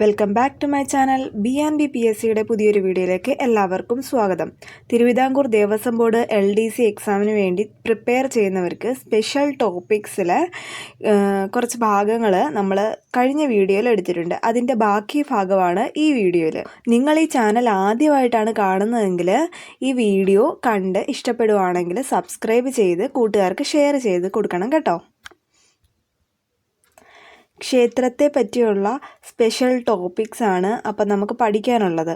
Welcome back to my channel B and B P S സിയുടെ പുതിയൊരു വീഡിയോയിലേക്ക് എല്ലാവർക്കും സ്വാഗതം. Thiruvithamkoor Devaswom board L D C എക്സാമിന് വേണ്ടി പ്രിപ്പയർ ചെയ്യുന്നവർക്ക് സ്പെഷ്യൽ ടോപ്പിക്സിൽ കുറച്ച് ഭാഗങ്ങൾ നമ്മൾ കഴിഞ്ഞ വീഡിയോയിൽ എടുത്തിട്ടുണ്ട്. അതിന്റെ ബാക്കി ഭാഗമാണ് ഈ വീഡിയോയിൽ നിങ്ങൾ ഈ ചാനൽ ആദ്യമായിട്ടാണ് കാണുന്നതെങ്കിൽ ഈ വീഡിയോ കണ്ട് ഇഷ്ടപ്പെടുവാണെങ്കിൽ സബ്സ്ക്രൈബ് ചെയ്ത് കൂട്ടുകാർക്ക് ഷെയർ ചെയ്ത് കൊടുക്കണം കേട്ടോ. ക്ഷേത്രത്തെ പറ്റിയുള്ള സ്പെഷ്യൽ ടോപ്പിക്സ് ആണ് അപ്പം നമുക്ക് പഠിക്കാനുള്ളത്.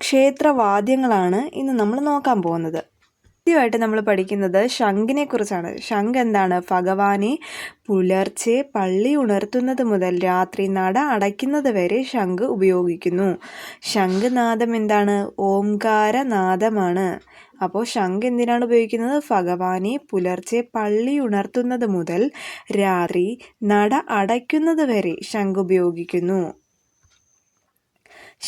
ക്ഷേത്രവാദ്യങ്ങളാണ് ഇന്ന് നമ്മൾ നോക്കാൻ പോകുന്നത്. ആദ്യമായിട്ട് നമ്മൾ പഠിക്കുന്നത് ശംഖിനെ കുറിച്ചാണ് ശംഖ് എന്താണ്? ഭഗവാനെ പുലർച്ചെ പള്ളി ഉണർത്തുന്നത് മുതൽ രാത്രി നട അടയ്ക്കുന്നത് വരെ ശംഖ് ഉപയോഗിക്കുന്നു. ശംഖനാദം എന്താണ്? ഓംകാരനാദമാണ്. അപ്പോൾ ശംഖ് എന്തിനാണ് ഉപയോഗിക്കുന്നത്? ഭഗവാനെ പുലർച്ചെ പള്ളി ഉണർത്തുന്നത് മുതൽ രാത്രി നട അടയ്ക്കുന്നത് വരെ ശംഖ് ഉപയോഗിക്കുന്നു.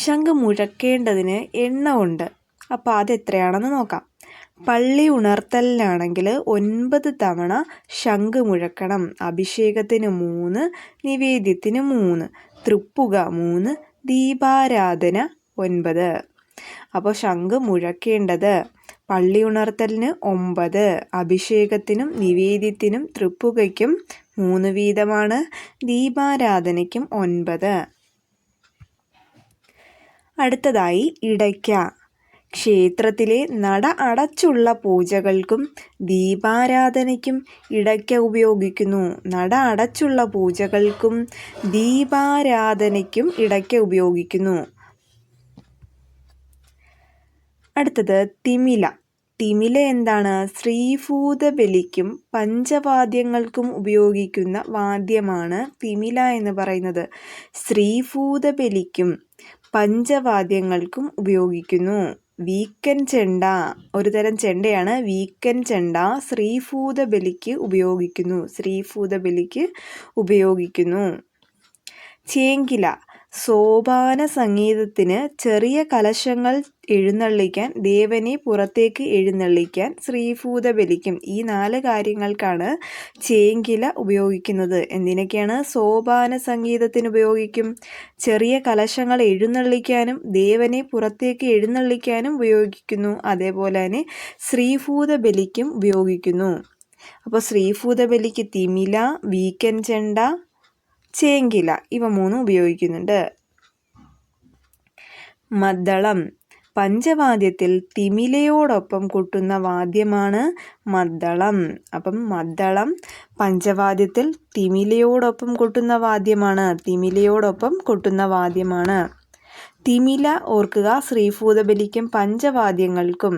ശംഖ് മുഴക്കേണ്ടതിന് എണ്ണ ഉണ്ട്. അപ്പോൾ അത് എത്രയാണെന്ന് നോക്കാം. പള്ളി ഉണർത്തലിനാണെങ്കിൽ ഒൻപത് തവണ ശംഖ് മുഴക്കണം. അഭിഷേകത്തിന് മൂന്ന് നിവേദ്യത്തിന് മൂന്ന് തൃപ്പുക മൂന്ന് ദീപാരാധന ഒൻപത്. അപ്പോൾ ശംഖ് മുഴക്കേണ്ടത് പള്ളി ഉണർത്തലിന് ഒമ്പത് അഭിഷേകത്തിനും നിവേദ്യത്തിനും തൃപ്പുകയ്ക്കും മൂന്ന് വീതമാണ് ദീപാരാധനയ്ക്കും ഒൻപത്. അടുത്തതായി ഇടയ്ക്ക. ക്ഷേത്രത്തിലെ നട അടച്ചുള്ള പൂജകൾക്കും ദീപാരാധനയ്ക്കും ഇടയ്ക്ക് ഉപയോഗിക്കുന്നു. നട അടച്ചുള്ള പൂജകൾക്കും ദീപാരാധനയ്ക്കും ഇടയ്ക്ക് ഉപയോഗിക്കുന്നു. അടുത്തത് തിമില. തിമില എന്താണ്? ശ്രീഭൂത ബലിക്കും പഞ്ചവാദ്യങ്ങൾക്കും ഉപയോഗിക്കുന്ന വാദ്യമാണ് തിമില എന്ന് പറയുന്നത്. ശ്രീഭൂത ബലിക്കും പഞ്ചവാദ്യങ്ങൾക്കും ഉപയോഗിക്കുന്നു. വീക്കൻ ചെണ്ട ഒരു തരം ചെണ്ടയാണ്. വീക്കൻ ചെണ്ട ശ്രീഭൂത ബലിക്ക് ഉപയോഗിക്കുന്നു. ശ്രീഭൂത ബലിക്ക് ഉപയോഗിക്കുന്നു. ചേങ്കില. സോപാന സംഗീതത്തിന് ചെറിയ കലശങ്ങൾ എഴുന്നള്ളിക്കാൻ ദേവനെ പുറത്തേക്ക് എഴുന്നള്ളിക്കാൻ ശ്രീഭൂത ബലിക്കും ഈ നാല് കാര്യങ്ങൾക്കാണ് ചേങ്കില ഉപയോഗിക്കുന്നത്. എന്തിനൊക്കെയാണ് സോപാന സംഗീതത്തിന് ഉപയോഗിക്കും? ചെറിയ കലശങ്ങൾ എഴുന്നള്ളിക്കാനും ദേവനെ പുറത്തേക്ക് എഴുന്നള്ളിക്കാനും ഉപയോഗിക്കുന്നു. അതേപോലെ തന്നെ ശ്രീഭൂത ബലിക്കും ഉപയോഗിക്കുന്നു. അപ്പോൾ ശ്രീഭൂത ബലിക്ക് തിമില വീക്കൻ ചെണ്ട ചേങ്കില ഇവ മൂന്നും ഉപയോഗിക്കുന്നുണ്ട്. മദ്ദളം. പഞ്ചവാദ്യത്തിൽ തിമിലയോടൊപ്പം കൂട്ടുന്ന വാദ്യമാണ് മദ്ദളം. അപ്പം മദ്ദളം പഞ്ചവാദ്യത്തിൽ തിമിലയോടൊപ്പം കൂട്ടുന്ന വാദ്യമാണ്. തിമിലയോടൊപ്പം കൊട്ടുന്ന വാദ്യമാണ്. തിമില ഓർക്കുക ശ്രീഭൂതബലിക്കും പഞ്ചവാദ്യങ്ങൾക്കും.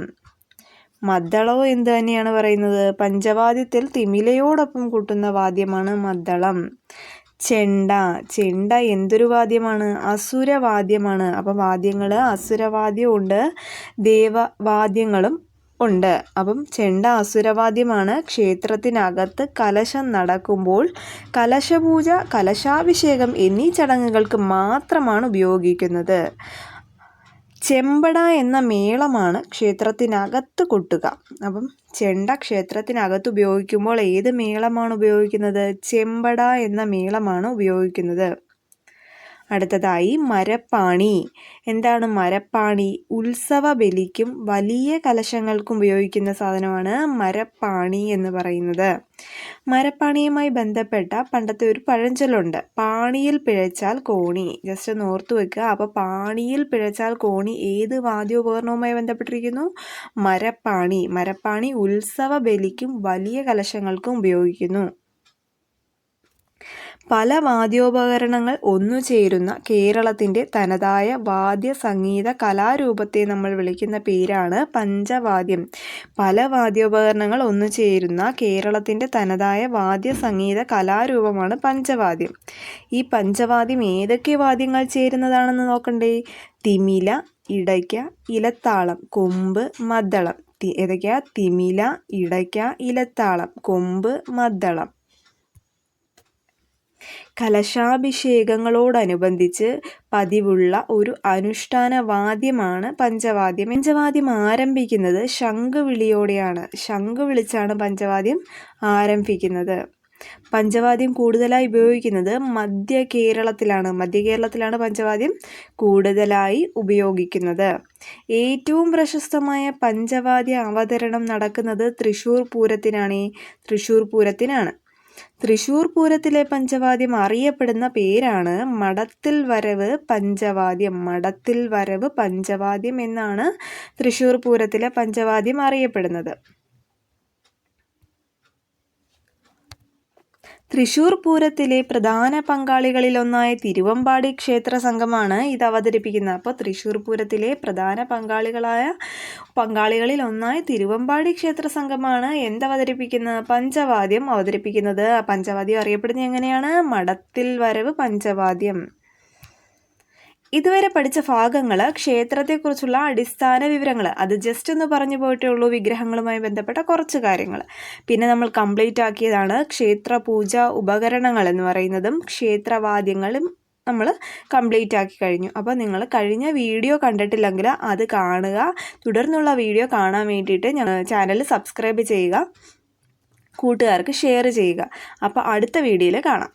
മദ്ദളവും എന്ത് തന്നെയാണ് പറയുന്നത്? പഞ്ചവാദ്യത്തിൽ തിമിലയോടൊപ്പം കൂട്ടുന്ന വാദ്യമാണ് മദ്ദളം. ചെണ്ട. ചെണ്ട എന്തൊരു വാദ്യമാണ്? അസുരവാദ്യമാണ്. അപ്പോൾ വാദ്യങ്ങൾ അസുരവാദ്യമുണ്ട് ദേവവാദ്യങ്ങളും ഉണ്ട്. അപ്പം ചെണ്ട അസുരവാദ്യമാണ്. ക്ഷേത്രത്തിനകത്ത് കലശം നടക്കുമ്പോൾ കലശപൂജ കലശാഭിഷേകം എന്നീ ചടങ്ങുകൾക്ക് മാത്രമാണ് ഉപയോഗിക്കുന്നത്. ചെമ്പട എന്ന മേളമാണ് ക്ഷേത്രത്തിനകത്ത് കൊട്ടുക. അപ്പം ചെണ്ട ക്ഷേത്രത്തിനകത്ത് ഉപയോഗിക്കുമ്പോൾ ഏത് മേളമാണ് ഉപയോഗിക്കുന്നത്? ചെമ്പട എന്ന മേളമാണ് ഉപയോഗിക്കുന്നത്. അടുത്തതായി മരപ്പാണി. എന്താണ് മരപ്പാണി? ഉത്സവ ബലിക്കും വലിയ കലശങ്ങൾക്കും ഉപയോഗിക്കുന്ന സാധനമാണ് മരപ്പാണി എന്ന് പറയുന്നത്. മരപ്പാണിയുമായി ബന്ധപ്പെട്ട പണ്ടത്തെ ഒരു പഴഞ്ചൊല്ലുണ്ട്. പാണിയിൽ പിഴച്ചാൽ കോണി. ജസ്റ്റ് ഒന്ന് ഓർത്തു വെക്കുക. അപ്പോൾ പാണിയിൽ പിഴച്ചാൽ കോണി ഏത് വാദ്യോപകരണവുമായി ബന്ധപ്പെട്ടിരിക്കുന്നു? മരപ്പാണി. മരപ്പാണി ഉത്സവ ബലിക്കും വലിയ കലശങ്ങൾക്കും ഉപയോഗിക്കുന്നു. പല വാദ്യോപകരണങ്ങൾ ഒന്നുചേരുന്ന കേരളത്തിന്റെ തനതായ വാദ്യ സംഗീത കലാരൂപത്തെ നമ്മൾ വിളിക്കുന്ന പേരാണ് പഞ്ചവാദ്യം. പല വാദ്യോപകരണങ്ങൾ ഒന്നുചേരുന്ന കേരളത്തിന്റെ തനതായ വാദ്യ സംഗീത കലാരൂപമാണ് പഞ്ചവാദ്യം. ഈ പഞ്ചവാദ്യം ഏതൊക്കെ വാദ്യങ്ങൾ ചേരുന്നതാണെന്ന് നോക്കണ്ടേ? തിമില ഇടയ്ക്ക ഇലത്താളം കൊമ്പ് മദ്ദളം. ഏതൊക്കെയാ? തിമില ഇടയ്ക്ക ഇലത്താളം കൊമ്പ് മദ്ദളം. കലശാഭിഷേകങ്ങളോടനുബന്ധിച്ച് പതിവുള്ള ഒരു അനുഷ്ഠാന വാദ്യമാണ് പഞ്ചവാദ്യം. പഞ്ചവാദ്യം ആരംഭിക്കുന്നത് ശംഖ് വിളിയോടെയാണ് ശംഖ് വിളിച്ചാണ് പഞ്ചവാദ്യം ആരംഭിക്കുന്നത്. പഞ്ചവാദ്യം കൂടുതലായി ഉപയോഗിക്കുന്നത് മധ്യ കേരളത്തിലാണ്. മധ്യ കേരളത്തിലാണ് പഞ്ചവാദ്യം കൂടുതലായി ഉപയോഗിക്കുന്നത്. ഏറ്റവും പ്രശസ്തമായ പഞ്ചവാദ്യ അവതരണം നടക്കുന്നത് തൃശ്ശൂർ പൂരത്തിനാണ്. തൃശ്ശൂർ പൂരത്തിനാണ്. തൃശ്ശൂർ പൂരത്തിലെ പഞ്ചവാദ്യം അറിയപ്പെടുന്ന പേരാണ് മടത്തിൽ വരവ് പഞ്ചവാദ്യം. മടത്തിൽ വരവ് പഞ്ചവാദ്യം എന്നാണ് തൃശ്ശൂർ പൂരത്തിലെ പഞ്ചവാദ്യം അറിയപ്പെടുന്നത്. തൃശൂർ പൂരത്തിലെ പ്രധാന പങ്കാളികളിലൊന്നായ തിരുവമ്പാടി ക്ഷേത്ര സംഘമാണ് ഇത് അവതരിപ്പിക്കുന്നത്. അപ്പോൾ തൃശ്ശൂർ പൂരത്തിലെ പ്രധാന പങ്കാളികളായ പങ്കാളികളിൽ ഒന്നായ തിരുവമ്പാടി ക്ഷേത്ര സംഘമാണ് എന്തവതരിപ്പിക്കുന്നത്? പഞ്ചവാദ്യം അവതരിപ്പിക്കുന്നത്. പഞ്ചവാദ്യം അറിയപ്പെടുന്നത് എങ്ങനെയാണ്? മടത്തിൽ വരവ് പഞ്ചവാദ്യം. ഇതുവരെ പഠിച്ച ഭാഗങ്ങൾ ക്ഷേത്രത്തെക്കുറിച്ചുള്ള അടിസ്ഥാന വിവരങ്ങൾ അത് ജസ്റ്റ് ഒന്ന് പറഞ്ഞു പോയിട്ടേ ഉള്ളൂ വിഗ്രഹങ്ങളുമായി ബന്ധപ്പെട്ട കുറച്ച് കാര്യങ്ങൾ പിന്നെ നമ്മൾ കംപ്ലീറ്റ് ആക്കിയതാണ് ക്ഷേത്ര പൂജ ഉപകരണങ്ങൾ എന്ന് പറയുന്നതും ക്ഷേത്രവാദ്യങ്ങളും നമ്മൾ കംപ്ലീറ്റ് ആക്കി കഴിഞ്ഞു. അപ്പോൾ നിങ്ങൾ കഴിഞ്ഞ വീഡിയോ കണ്ടിട്ടില്ലെങ്കിൽ അത് കാണുക. തുടർന്നുള്ള വീഡിയോ കാണാൻ വേണ്ടിയിട്ട് ചാനൽ സബ്സ്ക്രൈബ് ചെയ്യുക. കൂട്ടുകാർക്ക് ഷെയർ ചെയ്യുക. അപ്പോൾ അടുത്ത വീഡിയോയിൽ കാണാം.